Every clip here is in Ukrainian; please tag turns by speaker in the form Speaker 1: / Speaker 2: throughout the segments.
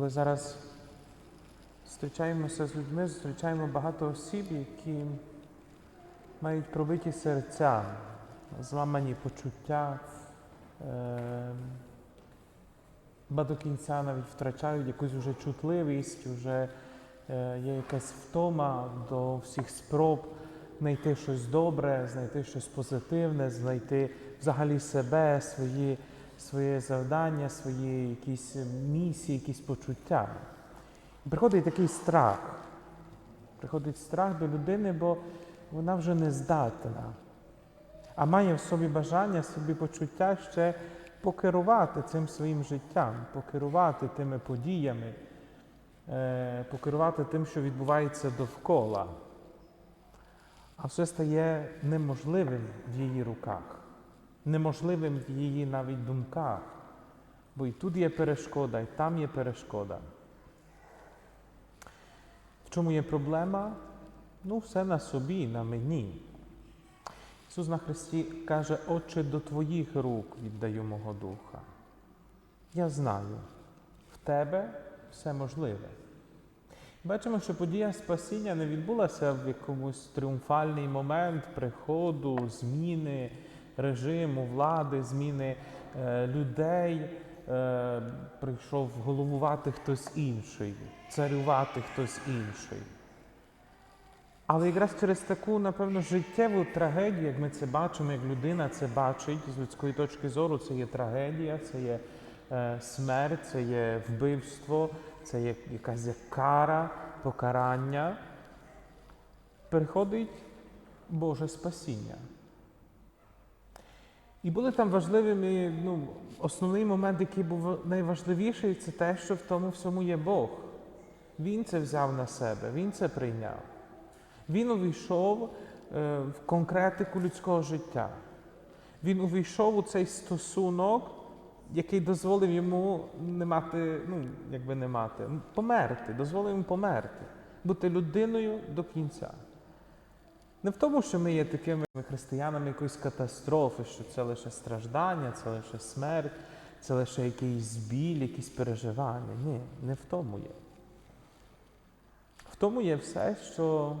Speaker 1: коли зараз зустрічаємося з людьми, зустрічаємо багато осіб, які мають пробиті серця, зламані почуття, е, ба до кінця навіть втрачають якусь вже чутливість, вже е, є якась втома до всіх спроб знайти щось добре, знайти щось позитивне, знайти взагалі себе, свої, своє завдання, свої якісь місії, якісь почуття. Приходить такий страх. Приходить страх до людини, бо вона вже не здатна, а має в собі бажання, собі почуття ще покерувати цим своїм життям, покерувати тими подіями, е, покерувати тим, що відбувається довкола. А все стає неможливим в її руках, неможливим в її навіть думках. Бо і тут є перешкода, і там є перешкода. В чому є проблема? Ну, все на собі, на мені. Ісус на Христі каже, Отче, до Твоїх рук віддаю мого духа. Я знаю, в тебе все можливе. Бачимо, що подія спасіння не відбулася в якомусь тріумфальний момент приходу, зміни режиму, влади, зміни е, людей. Е, прийшов головувати хтось інший, царювати хтось інший. Але якраз через таку, напевно, життєву трагедію, як ми це бачимо, як людина це бачить з людської точки зору, це є трагедія, це є е, смерть, це є вбивство, це є якась кара, покарання. Приходить Боже спасіння. І були там важливими, ну, основний момент, який був найважливіший, це те, що в тому всьому є Бог. Він це взяв на себе, Він це прийняв. Він увійшов е, в конкретику людського життя. Він увійшов у цей стосунок, який дозволив йому не мати, ну, якби не мати, померти, дозволив йому померти, бути людиною до кінця. Не в тому, що ми є такими християнами якоїсь катастрофи, що це лише страждання, це лише смерть, це лише якийсь біль, якісь переживання. Ні, не в тому є. В тому є все, що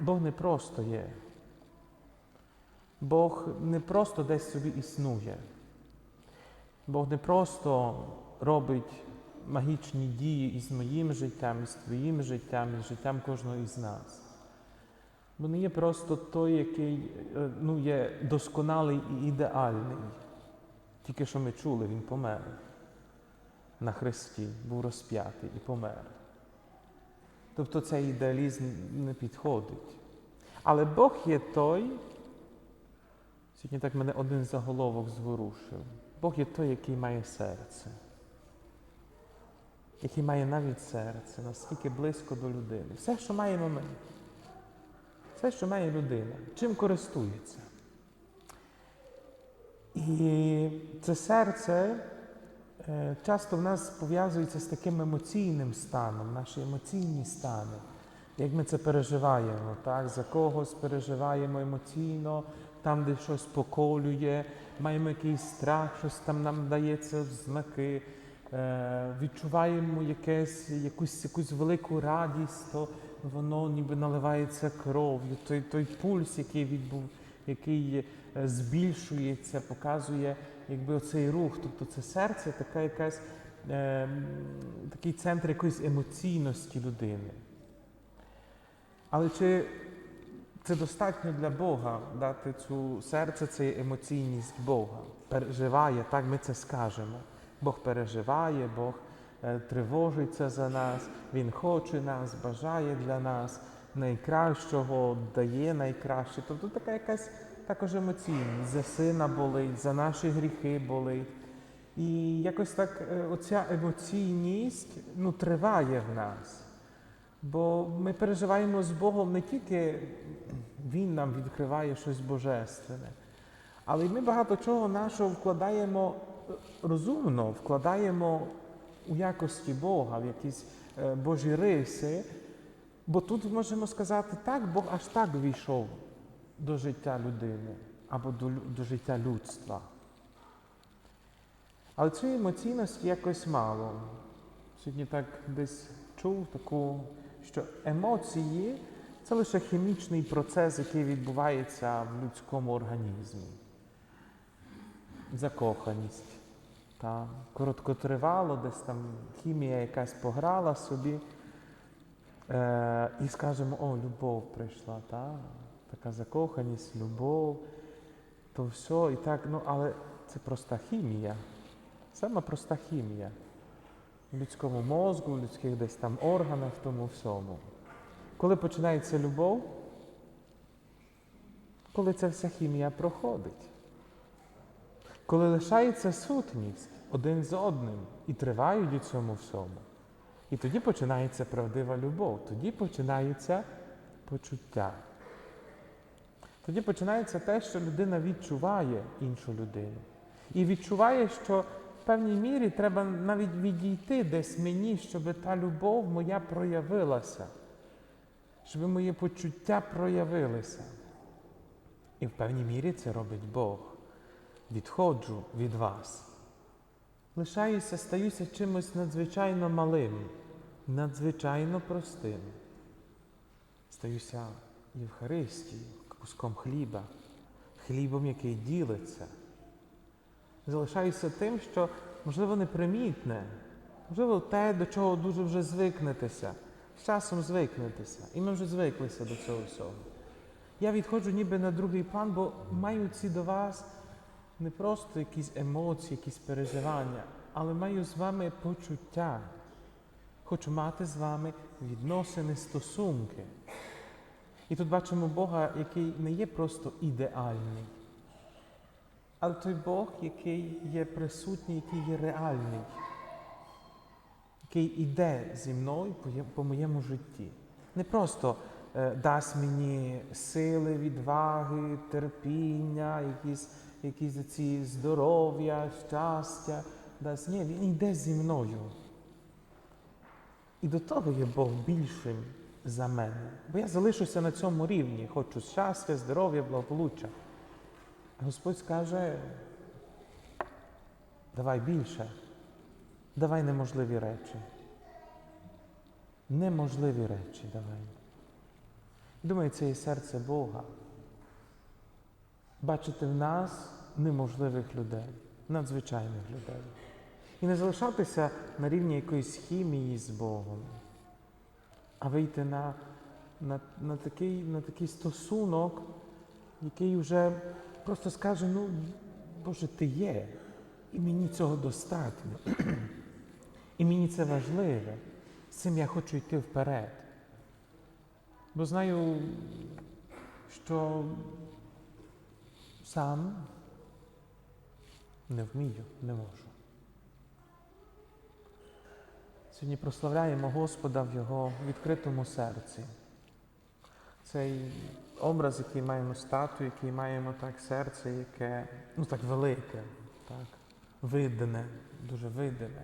Speaker 1: Бог не просто є. Бог не просто десь собі існує. Бог не просто робить магічні дії із моїм життям, із твоїм життям, із життям кожного із нас. Бо не є просто той, який е, ну, є досконалий і ідеальний. Тільки що ми чули, він помер на хресті, був розп'ятий і помер. Тобто цей ідеалізм не підходить. Але Бог є той, сьогодні так мене один заголовок зворушив. Бог є той, який має серце, який має навіть серце, наскільки близько до людини. Все, що маємо ми, все, що має людина, чим користується. І це серце е, часто в нас пов'язується з таким емоційним станом, наші емоційні стани. Як ми це переживаємо, так? за когось переживаємо емоційно, там, де щось поколює, маємо якийсь страх, щось там нам дається в знаки, відчуваємо якесь, якусь, якусь велику радість, то воно ніби наливається кров'ю, той, той пульс, який відбув, який е, збільшується, показує якби оцей рух. Тобто це серце, така якась, е, такий центр якоїсь емоційності людини. Але чи це достатньо для Бога дати цю серце, це емоційність Бога? Переживає, так ми це скажемо. Бог переживає, Бог е, тривожиться за нас, Він хоче нас, бажає для нас найкращого, дає найкраще. Тобто така якась також емоційність. За сина болить, за наші гріхи болить. І якось так е, оця емоційність ну, триває в нас. Бо ми переживаємо з Богом не тільки Він нам відкриває щось божественне, але й ми багато чого нашого вкладаємо розумно, вкладаємо у якості Бога, в якісь е, Божі риси. Бо тут можемо сказати, так, Бог аж так війшов до життя людини або до, до життя людства. Але цієї емоційності якось мало. Сьогодні так десь чув таку, що емоції це лише хімічний процес, який відбувається в людському організмі. Закоханість. Та, короткотривало, десь там хімія якась пограла собі. Е, і скажемо, о, любов прийшла, та? така закоханість, любов, то все, і так, ну, але це проста хімія. Саме проста хімія. В людському мозку, в людських десь там органах, тому всьому. Коли починається любов, коли ця вся хімія проходить, коли лишається сутність один з одним і тривають у цьому всьому. І тоді починається правдива любов, тоді починається почуття. Тоді починається те, що людина відчуває іншу людину. І відчуває, що в певній мірі треба навіть відійти десь мені, щоб та любов моя проявилася, щоб моє почуття проявилися. І в певній мірі це робить Бог. Відходжу від вас. Лишаюся, стаюся чимось надзвичайно малим, надзвичайно простим. Стаюся Євхаристією, куском хліба, хлібом, який ділиться. Залишаюся тим, що, можливо, непримітне, можливо, те, до чого дуже вже звикнетеся, з часом звикнетеся. І ми вже звиклися до цього всього. Я відходжу ніби на другий план, бо маю ці до вас не просто якісь емоції, якісь переживання, але маю з вами почуття. Хочу мати з вами відносини, стосунки. І тут бачимо Бога, який не є просто ідеальний, але той Бог, який є присутній, який є реальний, який іде зі мною по моєму житті. Не просто е, дасть мені сили, відваги, терпіння, якісь, якісь ці здоров'я, щастя. Дасть. Ні, він йде зі мною. І до того є Бог більшим за мене. Бо я залишуся на цьому рівні, хочу щастя, здоров'я, благополуччя. А Господь скаже, давай більше, давай неможливі речі. Неможливі речі давай. Думаю, це і серце Бога. Бачити в нас неможливих людей, надзвичайних людей. І не залишатися на рівні якоїсь хімії з Богом, а вийти на, на, на, такий, на такий стосунок, який вже просто скаже, ну, Боже, ти є, і мені цього достатньо. І мені це важливе. З цим я хочу йти вперед. Бо знаю, що сам не вмію, не можу. Сьогодні прославляємо Господа в Його відкритому серці. Цей образ, який маємо статую, який маємо так серце, яке ну так велике, так, видне, дуже видне.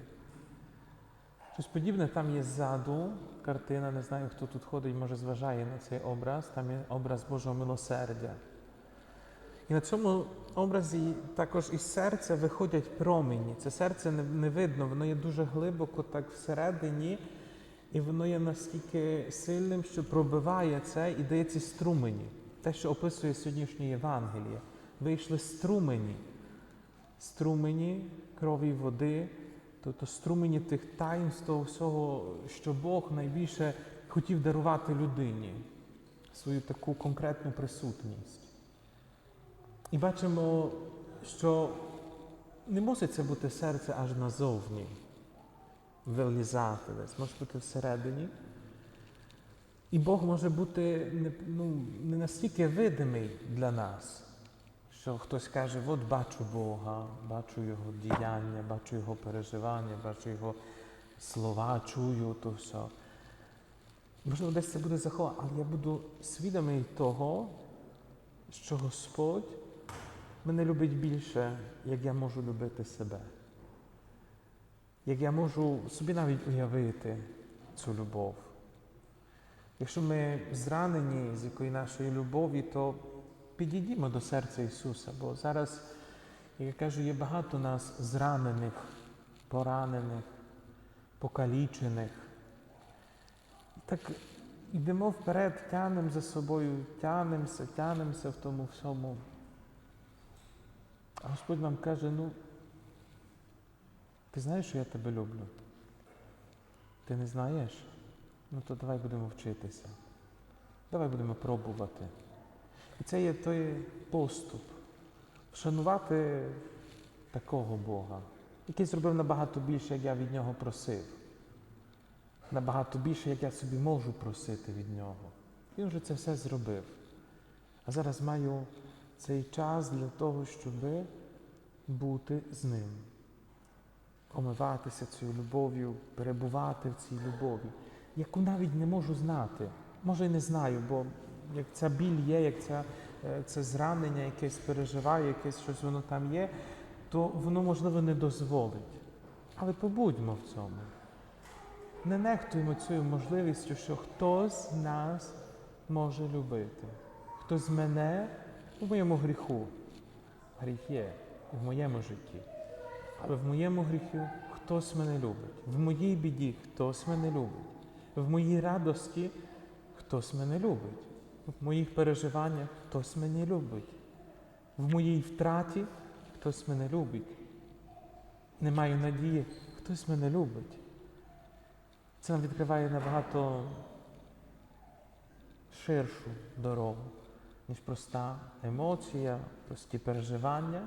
Speaker 1: Щось подібне там є ззаду картина, не знаю, хто тут ходить, може зважає на цей образ, там є образ Божого милосердя. І на цьому образі також із серця виходять промені. Це серце не, не видно, воно є дуже глибоко так всередині, і воно є настільки сильним, що пробиває це і дає ці струмені. Те, що описує сьогоднішнє Євангеліє. Вийшли струмені, струмені крові води, тобто струмені тих таїнств всього, що Бог найбільше хотів дарувати людині, свою таку конкретну присутність. І бачимо, що не мусить це бути серце аж назовні, вилізати десь, може бути всередині. І Бог може бути не, ну, не настільки видимий для нас, що хтось каже, от бачу Бога, бачу Його діяння, бачу Його переживання, бачу Його слова, чую то все. Можливо, десь це буде заховано, але я буду свідомий того, що Господь мене любить більше, як я можу любити себе. Як я можу собі навіть уявити цю любов. Якщо ми зранені з якої нашої любові, то підійдімо до серця Ісуса, бо зараз І я кажу, є багато нас зранених, поранених, покалічених. Так йдемо вперед, тянемо за собою, тянемося, тянемося в тому всьому. А Господь нам каже, ну, ти знаєш, що я тебе люблю? Ти не знаєш? Ну то давай будемо вчитися. Давай будемо пробувати. І це є той поступ. Вшанувати такого Бога, який зробив набагато більше, як я від нього просив. Набагато більше, як я собі можу просити від нього. Він вже це все зробив. А зараз маю цей час для того, щоб бути з ним, омиватися цією любов'ю, перебувати в цій любові, яку навіть не можу знати. Може, і не знаю, бо як ця біль є, як ця, е, це зранення якесь переживаю, якесь щось воно там є, то воно, можливо, не дозволить. Але побудьмо в цьому. Не нехтуємо цією можливістю, що хтось нас може любити. Хтось мене у моєму гріху. Гріх є і в моєму житті. Але в моєму гріху хтось мене любить. В моїй біді хтось мене любить. В моїй радості хтось мене любить. В моїх переживаннях хтось мене любить. В моїй втраті хтось мене любить. Не маю надії, хтось мене любить. Це нам відкриває набагато ширшу дорогу, ніж проста емоція, прості переживання,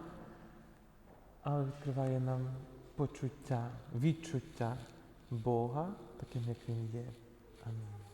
Speaker 1: але відкриває нам почуття, відчуття Бога таким, як Він є. Амінь.